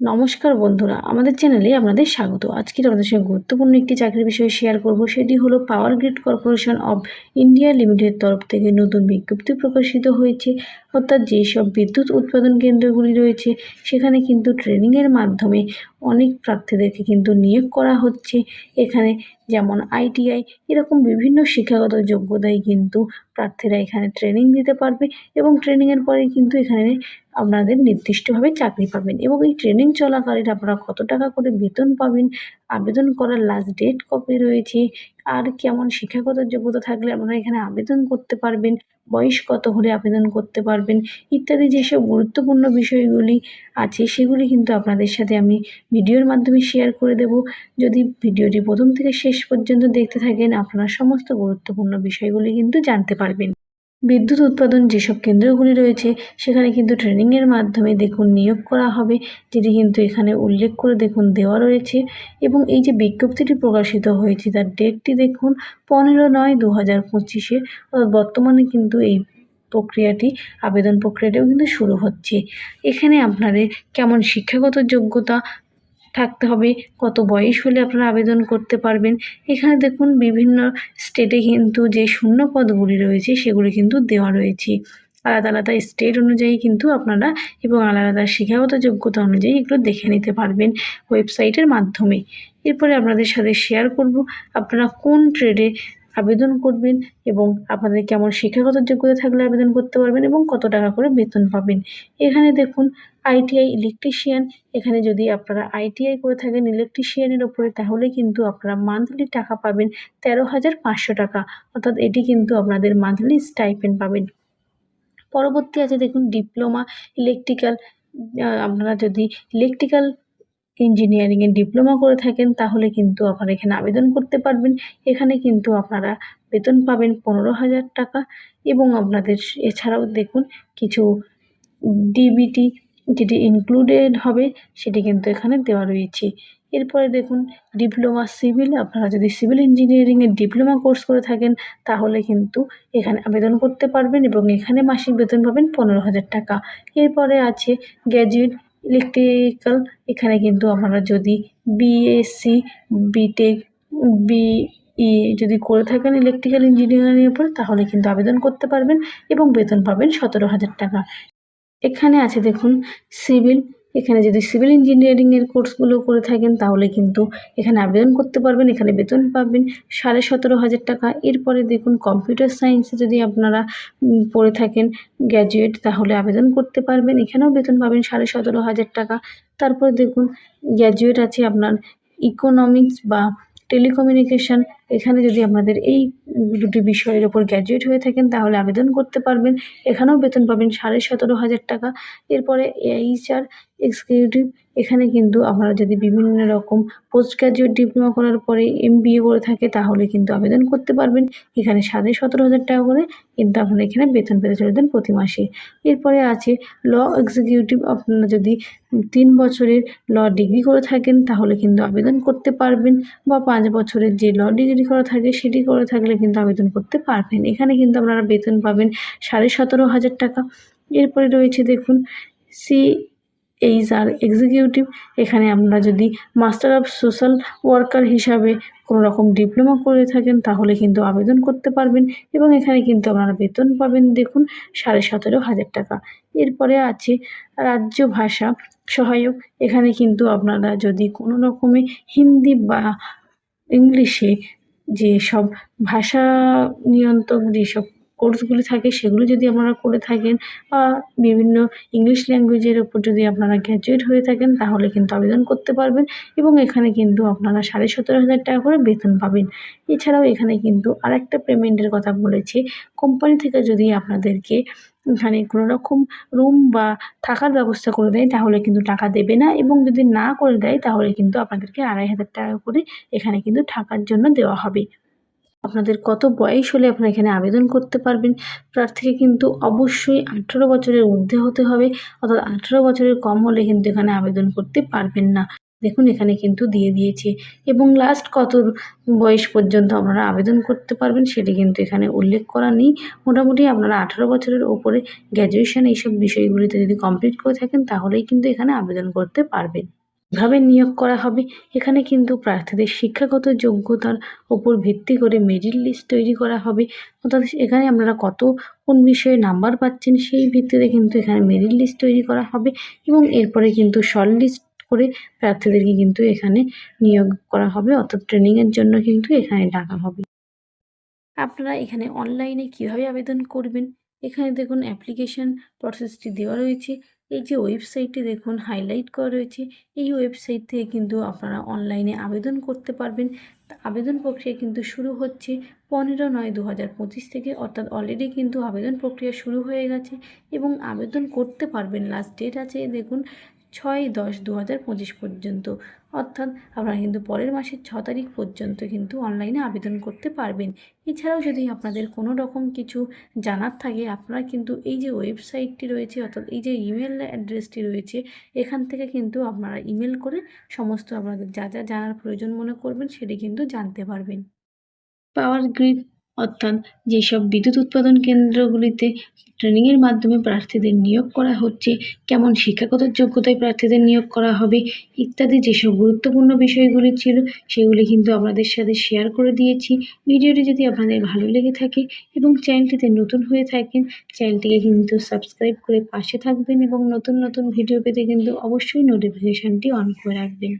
নমস্কার বন্ধুরা, আমাদের চ্যানেলে আপনাদের স্বাগত। আজকে আমাদের সঙ্গে গুরুত্বপূর্ণ একটি চাকরির বিষয়ে শেয়ার করব, সেটি হলো Power Grid Corporation of India Limited তরফ থেকে নতুন বিজ্ঞপ্তি প্রকাশিত হয়েছে। অর্থাৎ যেসব বিদ্যুৎ উৎপাদন কেন্দ্রগুলি রয়েছে, সেখানে কিন্তু ট্রেনিংয়ের মাধ্যমে অনেক প্রার্থীদেরকে কিন্তু নিয়োগ করা হচ্ছে। এখানে যেমন আইটিআই, এরকম বিভিন্ন শিক্ষাগত যোগ্যতায় কিন্তু প্রার্থীরা এখানে ট্রেনিং দিতে পারবে এবং ট্রেনিংয়ের পরে কিন্তু এখানে আপনাদের নির্দিষ্টভাবে চাকরি পাবেন এবং এই ট্রেনিং চলাকালীন আপনারা কত টাকা করে বেতন পাবেন আবেদন করার লাস্ট ডেট কবে রয়েছে? আর কেমন শিক্ষাগত যোগ্যতা থাকলে আপনারা এখানে আবেদন করতে পারবেন, বয়স কত হলে আবেদন করতে পারবেন, ইত্যাদি যেসব গুরুত্বপূর্ণ বিষয়গুলি আছে সেগুলি কিন্তু আপনাদের সাথে আমি ভিডিওর মাধ্যমে শেয়ার করে দেব। যদি ভিডিওটি প্রথম থেকে শেষ পর্যন্ত দেখতে থাকেন, আপনারা সমস্ত গুরুত্বপূর্ণ বিষয়গুলি কিন্তু জানতে পারবেন। বিদ্যুৎ উৎপাদন যেসব কেন্দ্রগুলি রয়েছে, সেখানে কিন্তু ট্রেনিংয়ের মাধ্যমে দেখুন নিয়োগ করা হবে, যেটি কিন্তু এখানে উল্লেখ করে দেখুন দেওয়া রয়েছে। এবং এই যে বিজ্ঞপ্তিটি প্রকাশিত হয়েছে, তার ডেটটি দেখুন পনেরো নয় দু হাজার পঁচিশে বর্তমানে কিন্তু এই প্রক্রিয়াটি, আবেদন প্রক্রিয়াটিও কিন্তু শুরু হচ্ছে। এখানে আপনাদের কেমন শিক্ষাগত যোগ্যতা থাকতে হবে। কত বয়স হলে আপনারা আবেদন করতে পারবেন। এখানে দেখুন বিভিন্ন স্টেটে কিন্তু যে শূন্য পদগুলি রয়েছে, সেগুলি কিন্তু দেওয়া রয়েছে। আলাদা আলাদা স্টেট অনুযায়ী কিন্তু আপনারা এবং আলাদা আলাদা শিক্ষাগত যোগ্যতা অনুযায়ী এগুলো দেখে নিতে পারবেন ওয়েবসাইটের মাধ্যমে। এরপরে আপনাদের সাথে শেয়ার করব। আপনারা কোন ট্রেডে আবেদন করবেন এবং আপনাদের কেমন শিক্ষাগত যোগ্যতা থাকলে আবেদন করতে পারবেন এবং কত টাকা করে বেতন পাবেন। এখানে দেখুন আইটিআই ইলেকট্রিশিয়ান এখানে যদি আপনারা আইটিআই করে থাকেন ইলেকট্রিশিয়ানের ওপরে, তাহলে কিন্তু আপনারা মান্থলি টাকা পাবেন তেরো হাজার পাঁচশো টাকা। অর্থাৎ এটি কিন্তু আপনাদের মান্থলি স্টাইপেন্ড পাবেন। পরবর্তী আছে দেখুন ডিপ্লোমা ইলেকট্রিক্যাল আপনারা যদি ইলেকট্রিক্যাল ইঞ্জিনিয়ারিংয়ে ডিপ্লোমা করে থাকেন, তাহলে কিন্তু আপনারা এখানে আবেদন করতে পারবেন। এখানে কিন্তু আপনারা বেতন পাবেন পনেরো হাজার টাকা এবং আপনাদের এছাড়াও দেখুন কিছু ডিবিটি যেটি ইনক্লুডেড হবে, সেটি কিন্তু এখানে দেওয়া রয়েছে। এরপরে দেখুন ডিপ্লোমা সিভিল আপনারা যদি সিভিল ইঞ্জিনিয়ারিংয়ের ডিপ্লোমা কোর্স করে থাকেন, তাহলে কিন্তু এখানে আবেদন করতে পারবেন এবং এখানে মাসিক বেতন পাবেন পনেরো হাজার টাকা। এরপরে আছে গ্র্যাজুয়েট ইলেকট্রিক্যাল এখানে কিন্তু আপনারা যদি বিএসসি বিটেক বি ই যদি করে থাকেন ইলেকট্রিক্যাল ইঞ্জিনিয়ারিংয়ের উপর, তাহলে কিন্তু আবেদন করতে পারবেন এবং বেতন পাবেন সতেরো হাজার টাকা। এখানে আছে দেখুন সিভিল এখানে যদি সিভিল ইঞ্জিনিয়ারিংয়ের কোর্সগুলো করে থাকেন, তাহলে কিন্তু এখানে আবেদন করতে পারবেন, এখানে বেতন পাবেন সাড়ে সতেরো হাজার টাকা। এরপরে দেখুন কম্পিউটার সায়েন্সে যদি আপনারা পড়ে থাকেন গ্র্যাজুয়েট তাহলে আবেদন করতে পারবেন। এখানেও বেতন পাবেন সাড়ে সতেরো হাজার টাকা। তারপরে দেখুন গ্র্যাজুয়েট আছে আপনার ইকোনমিক্স বা টেলিকমিউনিকেশান এখানে যদি আপনাদের এই দুটি বিষয়ের ওপর গ্র্যাজুয়েট হয়ে থাকেন, তাহলে আবেদন করতে পারবেন। এখানেও বেতন পাবেন সাড়ে সতেরো হাজার টাকা। এরপরে এইচআর এক্সিকিউটিভ এখানে কিন্তু আপনারা যদি বিভিন্ন রকম পোস্ট গ্র্যাজুয়েট ডিপ্লোমা করার পরে এম করে থাকে, তাহলে কিন্তু আবেদন করতে পারবেন। এখানে সাড়ে সতেরো হাজার টাকা করে কিন্তু আপনারা এখানে বেতন পেতে চলেছেন প্রতি মাসে। এরপরে আছে ল এক্সিকিউটিভ আপনারা যদি তিন বছরের ল ডিগ্রি করে থাকেন, তাহলে কিন্তু আবেদন করতে পারবেন। বা পাঁচ বছরের যে ল ডিগ্রি করা থাকে সেটি করে থাকলে কিন্তু আবেদন করতে পারবেন। এখানে কিন্তু আপনারা বেতন পাবেন সাড়ে সতেরো হাজার টাকা। এরপরে রয়েছে দেখুন সি এইচ আর এক্সিকিউটিভ এখানে আপনারা যদি মাস্টার অফ সোশ্যাল ওয়ার্কার হিসাবে কোনো রকম ডিপ্লোমা করে থাকেন, তাহলে কিন্তু আবেদন করতে পারবেন এবং এখানে কিন্তু আপনারা বেতন পাবেন দেখুন, সাড়ে সতেরো হাজার টাকা। এরপরে আছে রাজ্য ভাষা সহায়ক। এখানে কিন্তু আপনারা যদি কোনো রকমে হিন্দি বা ইংলিশে যেসব ভাষা নিয়ন্ত্রক যেসব কোর্সগুলি থাকে, সেগুলো যদি আপনারা করে থাকেন বা বিভিন্ন ইংলিশ ল্যাঙ্গুয়েজের ওপর যদি আপনারা গ্র্যাজুয়েট হয়ে থাকেন, তাহলে কিন্তু আবেদন করতে পারবেন এবং এখানে কিন্তু আপনারা সাড়ে সতেরো হাজার টাকা করে বেতন পাবেন। এছাড়াও এখানে কিন্তু আরেকটা পেমেন্টের কথা বলেছে। কোম্পানি থেকে যদি আপনাদেরকে এখানে কোনো রকম রুম বা থাকার ব্যবস্থা করে দেয়, তাহলে কিন্তু টাকা দেবে না এবং যদি না করে দেয়, তাহলে কিন্তু আপনাদেরকে আড়াই হাজার টাকা করে এখানে কিন্তু থাকার জন্য দেওয়া হবে। আপনাদের কত বয়স হলে আপনারা এখানে আবেদন করতে পারবেন? প্রার্থীকে কিন্তু অবশ্যই আঠেরো বছরের ঊর্ধ্বে হতে হবে, অর্থাৎ আঠেরো বছরের কম হলে কিন্তু এখানে আবেদন করতে পারবেন না। দেখুন, এখানে কিন্তু দিয়ে দিয়েছে। এবং লাস্ট কত বয়স পর্যন্ত আপনারা আবেদন করতে পারবেন সেটি কিন্তু এখানে উল্লেখ করা নেই। মোটামুটি আপনারা আঠারো বছরের ওপরে গ্র্যাজুয়েশন এইসব বিষয়গুলিতে যদি কমপ্লিট করে থাকেন, তাহলেই কিন্তু এখানে আবেদন করতে পারবেন। কীভাবে নিয়োগ করা হবে। এখানে কিন্তু প্রার্থীদের শিক্ষাগত যোগ্যতার ওপর ভিত্তি করে মেরিট লিস্ট তৈরি করা হবে। অর্থাৎ এখানে আপনারা কত, কোন বিষয়ে নাম্বার পাচ্ছেন সেই ভিত্তিতে কিন্তু এখানে মেরিট লিস্ট তৈরি করা হবে। এবং এরপরে কিন্তু শর্ট লিস্ট করে প্রার্থীদেরকে কিন্তু এখানে নিয়োগ করা হবে, অর্থাৎ ট্রেনিংয়ের জন্য কিন্তু এখানে ডাকা হবে। আপনারা এখানে অনলাইনে কীভাবে আবেদন করবেন? এখানে দেখুন অ্যাপ্লিকেশন প্রসেসটি দেওয়া রয়েছে। এই যে ওয়েবসাইটটি দেখুন হাইলাইট করা রয়েছে। এই ওয়েবসাইট থেকে কিন্তু আপনারা অনলাইনে আবেদন করতে পারবেন। আবেদন প্রক্রিয়া কিন্তু শুরু হচ্ছে পনেরো নয় দু হাজার পঁচিশ থেকে, অর্থাৎ অলরেডি কিন্তু আবেদন প্রক্রিয়া শুরু হয়ে গেছে এবং আবেদন করতে পারবেন। লাস্ট ডেট আছে, দেখুন ছয় দশ দু হাজার পঁচিশ পর্যন্ত। অর্থাৎ আপনারা কিন্তু পরের মাসের ছ তারিখ পর্যন্ত কিন্তু অনলাইনে আবেদন করতে পারবেন। এছাড়াও যদি আপনাদের কোনো রকম কিছু জানার থাকে, আপনারা কিন্তু এই যে ওয়েবসাইটটি রয়েছে, অর্থাৎ এই যে ইমেল অ্যাড্রেসটি রয়েছে, এখান থেকে কিন্তু আপনারা ইমেল করে সমস্ত আপনাদের যা যা জানার প্রয়োজন মনে করবেন, সেটি কিন্তু জানতে পারবেন। পাওয়ার গ্রিড অর্থাৎ যেসব বিদ্যুৎ উৎপাদন কেন্দ্রগুলিতে ট্রেনিংয়ের মাধ্যমে প্রার্থীদের নিয়োগ করা হচ্ছে, কেমন শিক্ষাগত যোগ্যতায় প্রার্থীদের নিয়োগ করা হবে, ইত্যাদি যেসব গুরুত্বপূর্ণ বিষয়গুলি ছিল সেগুলি কিন্তু আপনাদের সাথে শেয়ার করে দিয়েছি। ভিডিওটি যদি আপনাদের ভালো লেগে থাকে এবং চ্যানেলটিতে নতুন হয়ে থাকেন, চ্যানেলটিকে কিন্তু সাবস্ক্রাইব করে পাশে থাকবেন এবং নতুন নতুন ভিডিও পেতে কিন্তু অবশ্যই নোটিফিকেশানটি অন করে রাখবেন।